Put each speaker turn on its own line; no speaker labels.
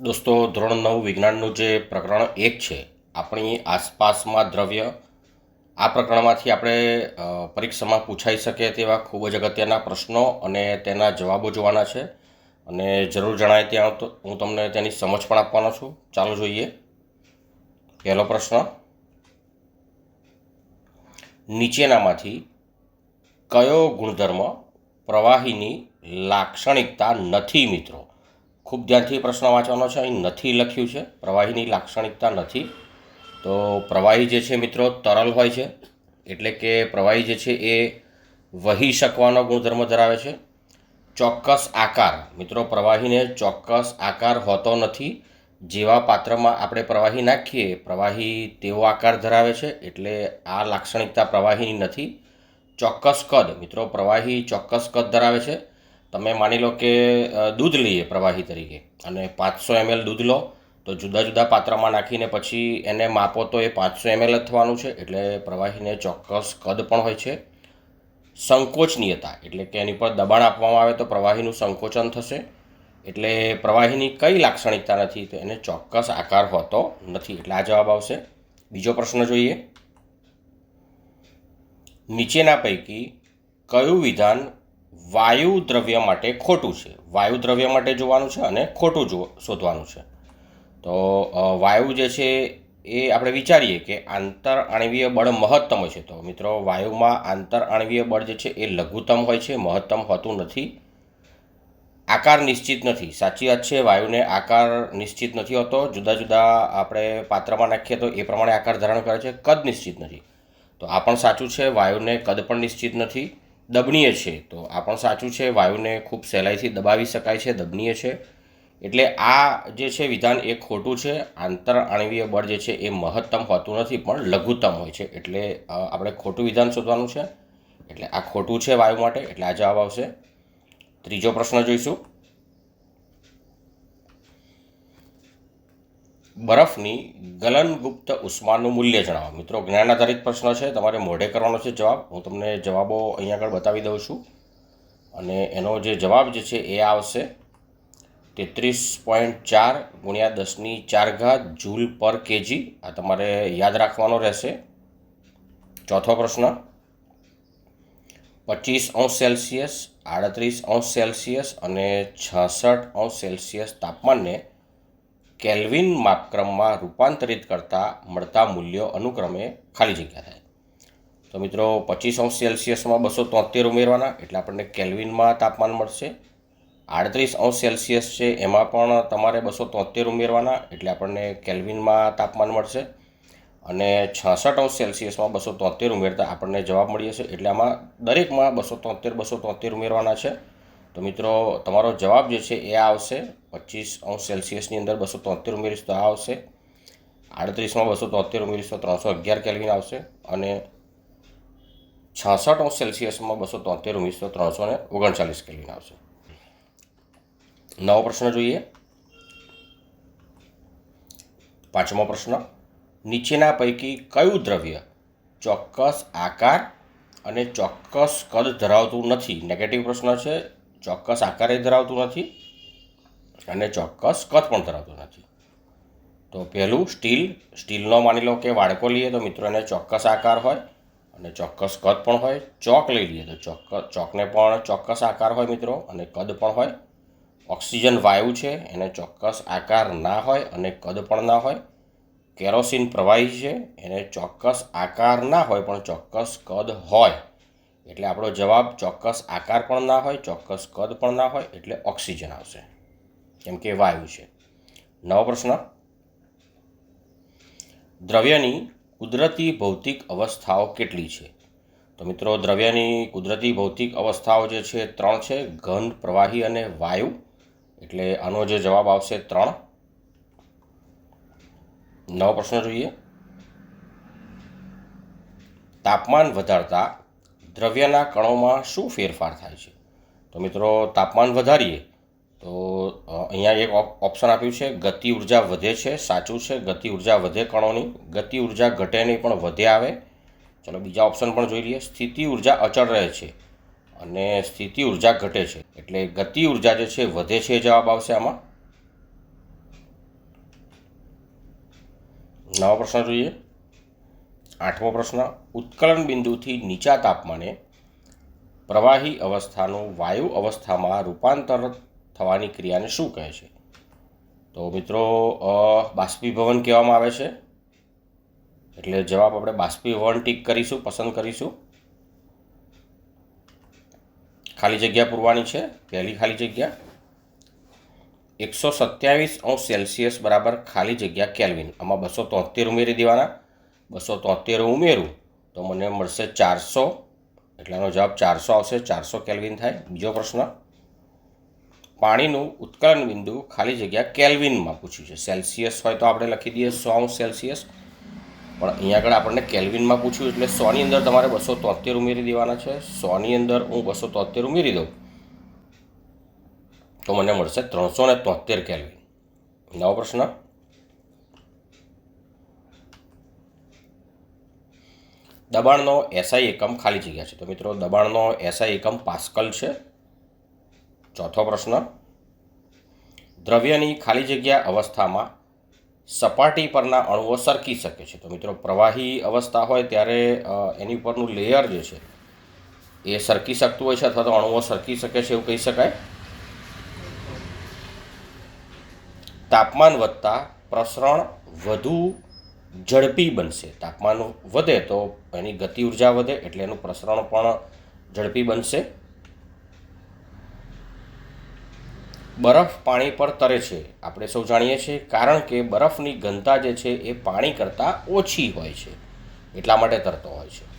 દોસ્તો, ધોરણ નવ વિજ્ઞાનનું જે પ્રકરણ એક છે, આપણી આસપાસમાં દ્રવ્ય, આ પ્રકરણમાંથી આપણે પરીક્ષામાં પૂછાઈ શકે તેવા ખૂબ જ અગત્યના પ્રશ્નો અને તેના જવાબો જોવાના છે. અને જરૂર જણાય ત્યાં હું તમને તેની સમજ પણ આપવાનો છું. ચાલો જોઈએ. પહેલો પ્રશ્ન. નીચેનામાંથી કયો ગુણધર્મ પ્રવાહીની લાક્ષણિકતા નથી, મિત્રો? ખૂબ ધ્યાનથી પ્રશ્ન વાંચવાનો છે. અહીં નથી લખ્યું છે. પ્રવાહીની લાક્ષણિકતા નથી. તો પ્રવાહી જે છે મિત્રો, તરલ હોય છે. એટલે કે પ્રવાહી જે છે એ વહી શકવાનો ગુણધર્મ ધરાવે છે. ચોક્કસ આકાર. મિત્રો, પ્રવાહીને ચોક્કસ આકાર હોતો નથી. જેવા પાત્રમાં આપણે પ્રવાહી નાખીએ, પ્રવાહી તેવો આકાર ધરાવે છે. એટલે આ લાક્ષણિકતા પ્રવાહીની નથી. ચોક્કસ કદ. મિત્રો, પ્રવાહી ચોક્કસ કદ ધરાવે છે. તમે માની લો કે દૂધ લઈએ પ્રવાહી તરીકે અને પાંચસો એમએલ દૂધ લો, તો જુદા જુદા પાત્રમાં નાખીને પછી એને માપો તો એ પાંચસો એમએલ જ થવાનું છે, એટલે પ્રવાહીને ચોક્કસ કદ પણ હોય છે. સંકોચનીયતા, એટલે કે એની પર દબાણ આપવામાં આવે તો પ્રવાહીનું સંકોચન થશે. એટલે પ્રવાહીની કઈ લાક્ષણિકતા નથી, તો એને ચોક્કસ આકાર હોતો નથી. એટલે આ જવાબ આવશે. બીજો પ્રશ્ન જોઈએ. નીચેના પૈકી કયું વિધાન વાયુ દ્રવ્ય માટે ખોટું છે. વાયુ દ્રવ્ય માટે જોવાનું છે અને ખોટું જો શોધવાનું છે. તો વાયુ જે છે એ આપણે વિચારીએ કે આંતર આણવીય બળ મહત્તમ હોય છે. તો મિત્રો, વાયુમાં આંતર આણવીય બળ જે છે એ લઘુત્તમ હોય છે, મહત્તમ હોતું નથી. આકાર નિશ્ચિત નથી. સાચી વાત છે, વાયુને આકાર નિશ્ચિત નથી હોતો. જુદા જુદા આપણે પાત્રમાં નાખીએ તો એ પ્રમાણે આકાર ધારણ કરે છે, કદ નિશ્ચિત નથી. તો આ પણ સાચું છે, વાયુને કદ પણ નિશ્ચિત નથી. દબનીય છે. તો આ પણ સાચું છે. વાયુને ખૂબ સહેલાઈથી દબાવી શકાય છે, દબનીય છે. એટલે આ જે છે વિધાન એ ખોટું છે. આંતર આણવીય બળ જે છે એ મહત્તમ હોતું નથી, પણ લઘુત્તમ હોય છે. એટલે આપણે ખોટું વિધાન શોધવાનું છે. એટલે આ ખોટું છે વાયુ માટે. એટલે આ જવાબ આવશે. ત્રીજો પ્રશ્ન જોઈશું. બરફની ગલનગુપ્ત ઉષ્માનું મૂલ્ય જણાવો. મિત્રો, જ્ઞાન આધારિત પ્રશ્ન છે, તમારે મોઢે કરવાનો છે જવાબ. હું તમને જવાબો અહીંયા આગળ બતાવી દઉં છું. અને એનો જે જવાબ જે છે એ આવશે તેત્રીસ પોઈન્ટ ચાર ગુણ્યા દસની ચાર ઘાત જૂલ પર કેજી. આ તમારે યાદ રાખવાનો રહેશે. ચોથો પ્રશ્ન, પચીસ અંશ સેલ્સિયસ, આડત્રીસ અંશ સેલ્સિયસ અને છાસઠ અંશ સેલ્સિયસ તાપમાનને કેલ્વિન માપક્રમમાં રૂપાંતરિત કરતા મળતા મૂલ્યો અનુક્રમે ખાલી જગ્યા થાય. તો મિત્રો, પચીસ અંશ સેલ્સિયસમાં બસો તોતેર ઉમેરવાના, એટલે આપણને કેલ્વિનમાં તાપમાન મળશે. આડત્રીસ અંશ સેલ્સિયસ છે, એમાં પણ તમારે બસો તોતેર ઉમેરવાના, એટલે આપણને કેલ્વિનમાં તાપમાન મળશે. અને છાસઠ અંશ સેલ્સિયસમાં બસો તોતેર ઉમેરતા આપણને જવાબ મળી જશે, એટલે આમાં દરેકમાં બસો તોતેર બસો તોતેર ઉમેરવાના છે. તો મિત્રો, તમારો જવાબ જે છે એ આવશે પચીસ અંશ સેલ્સિયસની અંદર બસો તોતેર ઉમેરીશ તો આ આવશે. આડત્રીસમાં બસો તોતેર ઉમેરીશ તો ત્રણસો અગિયાર કેલ્વિન આવશે અને છાસઠ અંશ સેલ્સિયસમાં બસો તોતેર ઉમેરીશ તો ત્રણસો ને ઓગણચાલીસ કેલ્વિન આવશે. નવો પ્રશ્ન જોઈએ. પાંચમો પ્રશ્ન, નીચેના પૈકી કયું દ્રવ્ય ચોક્કસ આકાર અને ચોક્કસ કદ ધરાવતું નથી? નેગેટિવ પ્રશ્ન છે. ચોક્કસ આકારે ધરાવતું નથી અને ચોક્કસ કદ પણ ધરાવતું નથી. તો પહેલું સ્ટીલ, સ્ટીલનો માની લો કે વાડકો લઈએ તો મિત્રો એને ચોક્કસ આકાર હોય અને ચોક્કસ કદ પણ હોય. ચોક લઈ લઈએ તો ચોક્કસ ચોકને પણ ચોક્કસ આકાર હોય મિત્રો અને કદ પણ હોય. ઓક્સિજન વાયુ છે, એને ચોક્કસ આકાર ના હોય અને કદ પણ ના હોય. કેરોસીન પ્રવાહી છે, એને ચોક્કસ આકાર ના હોય પણ ચોક્કસ કદ હોય. એટલે આપણો જવાબ ચોક્કસ આકાર પણ ના હોય, ચોક્કસ કદ પણ ના હોય, એટલે ઓક્સિજન આવશે. કેમ કે વાયુ છે. નવો પ્રશ્ન. દ્રવ્યની કુદરતી ભૌતિક અવસ્થાઓ કેટલી છે? તો મિત્રો, દ્રવ્યની કુદરતી ભૌતિક અવસ્થાઓ જે છે, ત્રણ છે ઘન પ્રવાહી અને વાયુ. એટલે આનો જે જવાબ આવશે ત્રણ. નવો પ્રશ્ન જોઈએ. તાપમાન વધારતા દ્રવ્યના કણોમાં શું ફેરફાર થાય છે? તો મિત્રો, તાપમાન વધારીએ, તો અહીંયા એક ઓપ્શન આપ્યું છે, ગતિ ઊર્જા વધે છે, સાચું છે, ગતિ ઊર્જા વધે કણોની, ગતિ ઊર્જા ઘટે નહીં પણ વધે આવે. ચલો, બીજા ઓપ્શન પણ જોઈ લઈએ. સ્થિતિ ઊર્જા અચળ રહે છે અને સ્થિતિ ઊર્જા ઘટે છે. એટલે ગતિ ઊર્જા જે છે, વધે છે જવાબ આવશે આમાં. નવો પ્રશ્ન જોઈએ. આઠમો પ્રશ્ન, ઉત્કલન બિંદુથી નીચા તાપમાને પ્રવાહી અવસ્થાનું વાયુ અવસ્થામાં રૂપાંતર થવાની ક્રિયાને શું કહે છે? તો મિત્રો બાષ્પીભવન કહેવામાં આવે છે. એટલે જવાબ આપણે બાષ્પીભવન ટીક કરીશું, પસંદ કરીશું. ખાલી જગ્યા પૂરવાની છે, પહેલી ખાલી જગ્યા. એકસો સત્યાવીસ અંશ સેલ્સિયસ બરાબર ખાલી જગ્યા કેલ્વિન. આમાં બસો તોતેર ઉમેરી દેવાના. બસો તોતેર ઉમેરું, તો મને મળશે ચારસો. એટલે આનો જવાબ ચારસો આવશે, ચારસો કેલ્વિન થાય. બીજો પ્રશ્ન, પાણીનું ઉત્કલન બિંદુ ખાલી જગ્યા કેલ્વિનમાં પૂછ્યું છે. સેલ્સિયસ હોય તો આપણે લખી દઈએ સો સેલ્સિયસ. પણ અહીંયા આગળ આપણને કેલ્વિનમાં પૂછ્યું એટલે સોની અંદર તમારે બસો તોતેર ઉમેરી દેવાના છે. સોની અંદર હું બસો તોતેર ઉમેરી દઉં, તો મને મળશે ત્રણસો ને તોતેર કેલ્વિન. નવો પ્રશ્ન દબાણનો એસઆઈ એકમ ખાલી જગ્યા છે. તો મિત્રો, દબાણનો એસઆઈ એકમ પાસ્કલ છે. ચોથો પ્રશ્ન, દ્રવ્યની ખાલી જગ્યા અવસ્થામાં સપાટી પરના અણુઓ સરકી શકે છે. તો મિત્રો, પ્રવાહી અવસ્થા હોય ત્યારે એની ઉપરનું લેયર જે છે, એ સરકી શકતું હોય છે અથવા તો અણુઓ સરકી શકે છે એવું કહી શકાય. તાપમાન વધતા પ્રસરણ વધુ ઝડપી બનશે. તાપમાન વધે તો એની ગતિ ઊર્જા વધે એટલે એનું પ્રસરણ પણ ઝડપી બનશે. બરફ પાણી પર તરે છે. આપણે સૌ જાણીએ છીએ કારણ કે બરફની ઘનતા જે છે એ પાણી કરતાં ઓછી હોય છે. એટલા માટે તરતો હોય છે.